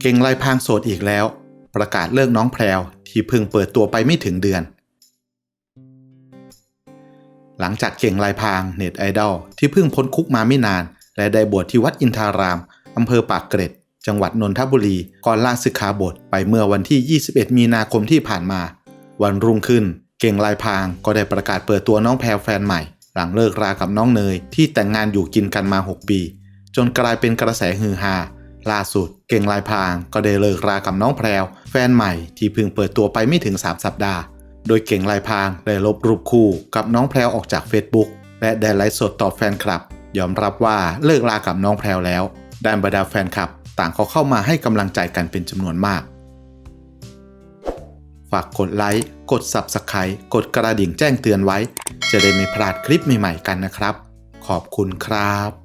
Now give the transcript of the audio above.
เก่งลายพรางโสดอีกแล้ว ประกาศเลิกน้องแพรวที่เพิ่งเปิดตัวไปไม่ถึงเดือน หลังจากเก่งลายพรางเน็ตไอดอลที่เพิ่งพ้นคุกมาไม่นาน และได้บวชที่วัดอินทารามอำเภอปากเกร็ด จังหวัดนนทบุรี ก่อนลาสิกขาบทไปเมื่อวันที่ 21 มีนาคมที่ผ่านมา วันรุ่งขึ้น เก่งลายพรางก็ได้ประกาศเปิดตัวน้องแพรแฟนใหม่ หลังเลิกรากับน้องเนยที่แต่งงานอยู่กินกันมา 6 ปี จนกลายเป็นกระแสฮือฮา ล่าสุดเก่งลายพรางก็ได้เลิกรากับน้องแพรว แฟนใหม่ที่เพิ่งเปิดตัวไปไม่ถึง 3 สัปดาห์ โดยเก่งลายพรางได้ลบรูปคู่กับน้องแพรวออกจาก Facebook และได้ไลฟ์สดตอบแฟนคลับ ยอมรับว่าเลิกรากับน้องแพรวแล้วด้านบรรดาแฟนคลับ ต่างก็เข้ามาให้กำลังใจกันเป็นจำนวนมาก ฝากกดไลค์กด Subscribe กดกระดิ่งแจ้งเตือนไว้ จะได้ไม่พลาดคลิปใหม่ๆกันนะครับ ขอบคุณครับ